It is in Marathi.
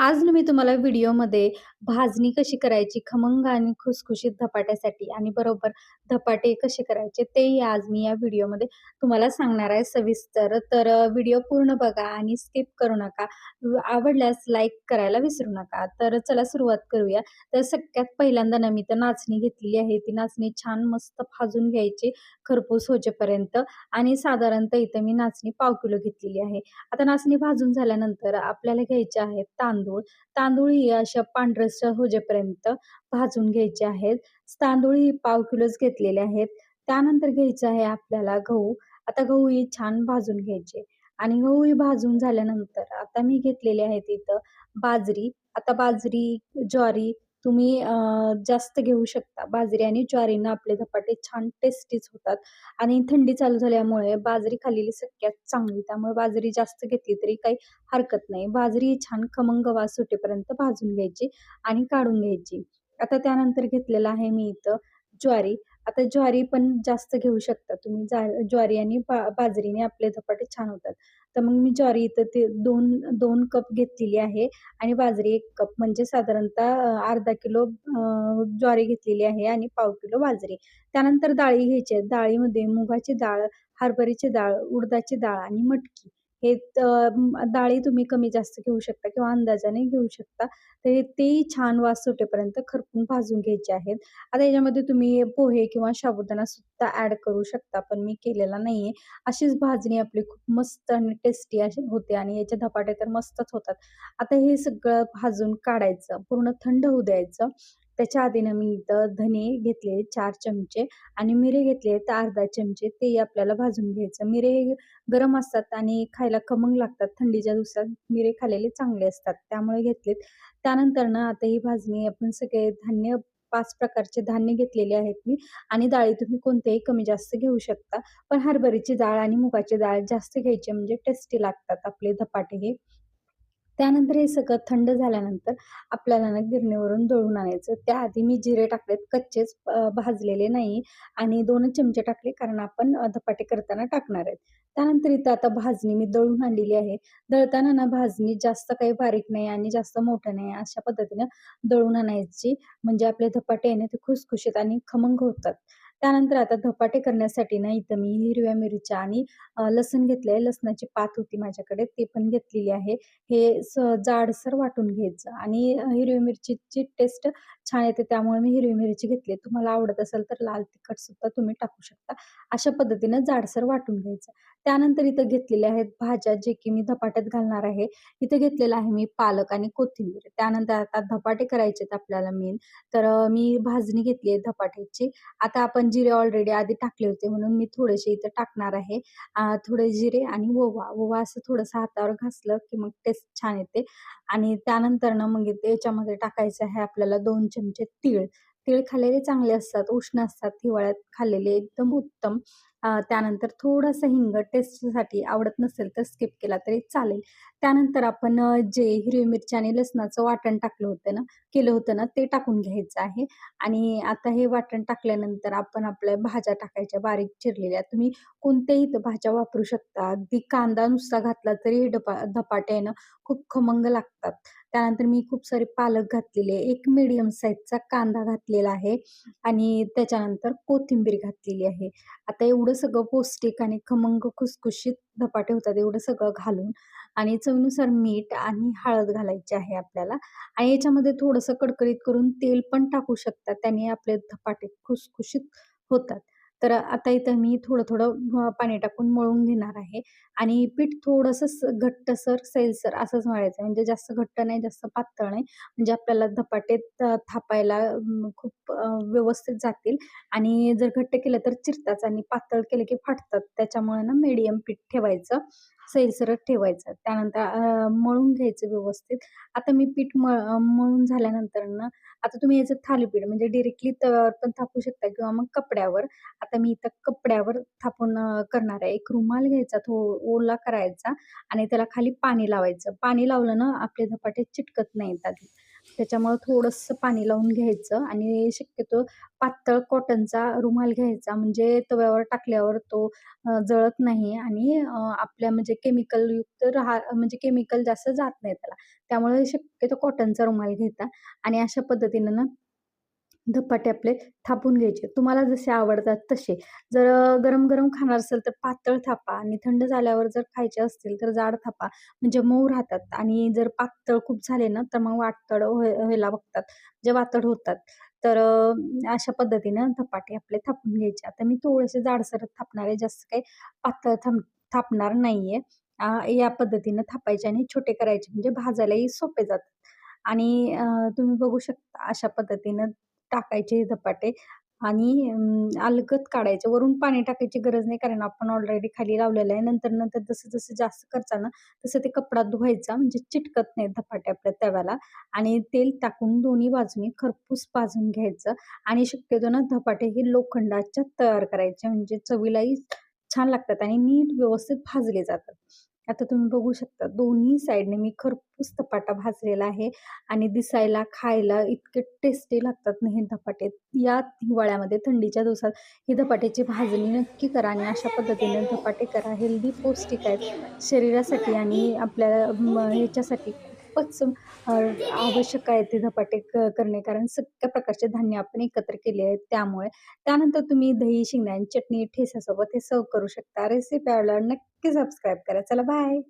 आज मी तुम्हाला व्हिडिओमध्ये भाजणी कशी करायची खमंग आणि खुसखुशीत धपाट्यासाठी आणि बरोबर धपाटे कसे करायचे तेही आज मी या व्हिडिओमध्ये तुम्हाला सांगणार आहे सविस्तर. तर व्हिडिओ पूर्ण बघा आणि स्किप करू नका. आवडल्यास लाईक करायला विसरू नका. तर चला सुरुवात करूया. तर सगळ्यात पहिल्यांदा ना मी तर नाचणी घेतलेली आहे. ती नाचणी छान मस्त भाजून घ्यायची खरपूस होजेपर्यंत आणि साधारणतः इथं मी नाचणी पाव किलो घेतलेली आहे. आता नाचणी भाजून झाल्यानंतर आपल्याला घ्यायचे आहेत तांदूळ. तांदूळ. ही अशा पांढरसर होजेपर्यंत भाजून घ्यायचे आहेत. तांदूळ ही पाव किलोच घेतलेले आहेत. त्यानंतर घ्यायचं आहे आपल्याला गहू. आता गहू ही छान भाजून घ्यायचे. आणि गहू ही भाजून झाल्यानंतर आता मी घेतलेले आहेत इथं बाजरी. आता बाजरी ज्वारी तुम्ही जास्त घेऊ शकता. बाजरी आणि ज्वारीनं आपले धपाटे छान टेस्टीच होतात आणि थंडी चालू झाल्यामुळे बाजरी खाल्लेली सगळ्यात चांगली. त्यामुळे बाजरी जास्त घेतली तरी काही हरकत नाही. बाजरी छान खमंग वास सुटेपर्यंत भाजून घ्यायची आणि काढून घ्यायची. आता त्यानंतर घेतलेलं आहे मी इथं ज्वारी. आता ज्वारी पण जास्त घेऊ शकता. तुम्ही जा ज्वारी आणि बा बाजरीने आपले धपाटे छान होतात. तर मग मी ज्वारी इथं ते दोन दोन कप घेतलेली आहे आणि बाजरी एक कप. म्हणजे साधारणतः अर्धा किलो ज्वारी घेतलेली आहे आणि पाव किलो बाजरी. त्यानंतर डाळी घ्यायची आहेत डाळीमध्ये मुगाची डाळ हरभऱ्याची डाळ उडदाची डाळ आणि मटकी. हे डाळी तुम्ही कमी जास्त घेऊ शकता किंवा अंदाजाने घेऊ शकता. तर तेही छान वास सुटेपर्यंत खरपून भाजून घ्यायचे आहेत. आता याच्यामध्ये तुम्ही पोहे किंवा साबुदाणा सुद्धा ॲड करू शकता पण मी केलेला नाहीये. अशीच भाजणी आपली खूप मस्त आणि टेस्टी अशी होते आणि याचे धपाटे तर मस्तच होतात. आता हे सगळं भाजून काढायचं पूर्ण थंड होऊ द्यायचं. त्याच्या आधीनं मी इथं धने घेतले चार चमचे आणि मिरे घेतले तर अर्धा चमचे तेही आपल्याला भाजून घ्यायचं. मिरे हे गरम असतात आणि खायला खमंग लागतात. थंडीच्या दिवसात मिरे खाल्लेले चांगले असतात. त्यामुळे घेतलेत. त्यानंतर ना आता ही भाजणी आपण सगळे धान्य पाच प्रकारचे धान्य घेतलेले आहेत मी आणि डाळी तुम्ही कोणतेही कमी जास्त घेऊ शकता. पण हरभऱ्याची डाळ आणि मुगाची डाळ जास्त घ्यायची म्हणजे टेस्टी लागतात आपले धपाटे हे. त्यानंतर हे सगळं थंड झाल्यानंतर आपल्याला ना गिरणीवरून दळून आणायचं त्याआधी मी जिरे टाकलेत कच्चेच भाजलेले नाही आणि दोन चमचे टाकले कारण आपण धपाटे करताना टाकणार आहेत. त्यानंतर इथं आता भाजणी मी दळून आणलेली आहे. दळताना ना भाजणी जास्त काही बारीक नाही आणि जास्त मोठं नाही अशा पद्धतीनं दळून आणायची म्हणजे आपले धपाटे आहे ना ते खुसखुशीत आणि खमंग होतात. त्यानंतर आता धपाटे करण्यासाठी ना इथं मी हिरव्या मिरच्या आणि अ, लसूण घेतलंय. लसणाची पात होती माझ्याकडे ते पण घेतलेली आहे. हे स जाडसर वाटून घ्यायचं आणि हिरवी मिरचीची टेस्ट छान येते त्यामुळे मी हिरवी मिरची घेतली. तुम्हाला आवडत असेल तर लाल तिखट सुद्धा तुम्ही टाकू शकता. अशा पद्धतीनं जाडसर वाटून घ्यायचं. त्यानंतर इथं घेतलेल्या आहेत भाज्या जे की मी धपाट्यात घालणार आहे. इथं घेतलेलं आहे मी पालक आणि कोथिंबीर. त्यानंतर आता धपाटे करायचे आहेत आपल्याला मेन तर मी भाजणी घेतली आहे धपाट्याची. आता आपण जिरे ऑलरेडी आधी टाकले होते म्हणून मी थोडेसे इथं टाकणार आहे. थोडे जिरे आणि ओवा. ओवा असं थोडंसं हातावर घासलं की मग टेस्ट छान येते आणि त्यानंतर ना मग याच्यामध्ये टाकायचं आहे आपल्याला दोन चमचे तीळ. तीळ खाल्लेले चांगले असतात, उष्ण असतात, हिवाळ्यात खाल्लेले एकदम उत्तम. त्यानंतर थोडंसं हिंग टेस्टसाठी आवडत नसेल तर स्किप केला तरी चालेल. त्यानंतर आपण जे हिरवी मिरची आणि लसणाचं वाटण टाकलं होतं ना केलं होतं ना ते टाकून घ्यायचं आहे आणि आता हे वाटण टाकल्यानंतर आपण आपल्या भाज्या टाकायच्या बारीक चिरलेल्या. तुम्ही कोणत्याही इथं भाज्या वापरू शकता. अगदी कांदा नुसता घातला तरी हे डपा धपाट्यानं खूप खमंग लागतात. त्यानंतर मी खूप सारे पालक घातलेले, एक मीडियम साईजचा कांदा घातलेला आहे आणि त्याच्यानंतर कोथिंबीर घातलेली आहे. आता एवढं सगळं पौष्टिक आणि खमंग खुसखुशीत धपाटे होतात एवढं सगळं घालून आणि चवीनुसार मीठ आणि हळद घालायची आहे आपल्याला आणि याच्यामध्ये थोडंसं कडकडीत करून तेल पण टाकू शकतात त्याने आपले धपाटे खुसखुशीत होतात. तर आता इथं मी थोडं-थोडं पाणी टाकून मळून घेणार आहे आणि पीठ थोडंसं स घट्टसर, सैलसर असंच मळायचं म्हणजे जास्त घट्ट नाही, जास्त पातळ नाही. म्हणजे आपल्याला धपाटेत थापायला खूप व्यवस्थित जातील आणि जर घट्ट केलं तर चिरतात आणि पातळ केलं की फाटतात. त्याच्यामुळे ना मीडियम पीठ ठेवायचं, सैलसरत ठेवायचं. त्यानंतर मळून घ्यायचं व्यवस्थित. आता मी पीठ मळ मळून झाल्यानंतर ना आता तुम्ही याचं थालीपीठ म्हणजे डिरेक्टली तव्यावर पण थापू शकता किंवा मग कपड्यावर. आता मी इथं कपड्यावर थापून करणार आहे. एक रुमाल घ्यायचा तो ओला करायचा आणि त्याला खाली पाणी लावायचं. पाणी लावलं ना आपले धपाटे चिटकत नाहीत आधी. त्याच्यामुळं थोडंसं पाणी लावून घ्यायचं आणि शक्यतो पातळ कॉटनचा रुमाल घ्यायचा म्हणजे तव्यावर टाकल्यावर तो जळत नाही आणि आपल्या म्हणजे केमिकलयुक्त राहा म्हणजे केमिकल जास्त जात नाही त्याला. त्यामुळे शक्यतो कॉटनचा रुमाल घ्यायचा आणि अशा पद्धतीनं ना धपाटे आपले थापून घ्यायचे. तुम्हाला जसे आवडतात तसे. जर गरम-गरम खाणार असेल तर पातळ थापा आणि थंड झाल्यावर जर खायचे असतील तर जाड थापा. म्हणजे मऊ राहतात आणि जर पातळ खूप झाले ना तर मग वातड हो, व्हायला बघतात. म्हणजे वातड होतात. तर अशा पद्धतीनं धपाटे आपले थापून घ्यायचे. आता मी थोडेसे जाडसर थापणार आहे. जास्त काही पातळ थांब थापणार नाहीये. आहे या पद्धतीनं थापायचे आणि छोटे करायचे म्हणजे भाजायलाही सोपे जातात. आणि तुम्ही बघू शकता अशा पद्धतीनं टाकायचे हे धपाटे आणि अलगत काढायचे. वरून पाणी टाकायची गरज नाही कारण आपण ऑलरेडी खाली लावलेलं आहे. नंतर-नंतर जसं-जसं जास्त करताल ना तसं ते कपडा धुवायचा म्हणजे चिटकत नाही धपाटे आपल्या तव्याला आणि तेल टाकून दोन्ही बाजूनी खरपूस भाजून घ्यायचं आणि शक्यतो ना धपाटे हे लोखंडाच्या तयार करायचे म्हणजे चवीलाही छान लागतात आणि नीट व्यवस्थित भाजले जातात. आता तुम्ही बघू शकता दोन्ही साईडने मी खरपूस धपाटा भाजलेला आहे आणि दिसायला, खायला इतके टेस्टी लागतात ना हे धपाटे. या हिवाळ्यामध्ये थंडीच्या दिवसात ही धपाट्याची भाजणी नक्की करा आणि अशा पद्धतीने धपाटे करा. हेल्दी, पौष्टिक आहेत शरीरासाठी आणि आपल्या ह्याच्यासाठी खूपच आवश्यक आहे ते धपाटे क करणे कारण सगळ्या प्रकारचे धान्य आपण एकत्र केले आहेत त्यामुळे. त्यानंतर तुम्ही दही, शेंगदाण्याची चटणी, ठेचासोबत हे सर्व करू शकता. रेसिपी आवडल्यावर नक्की सबस्क्राईब करा. चला बाय.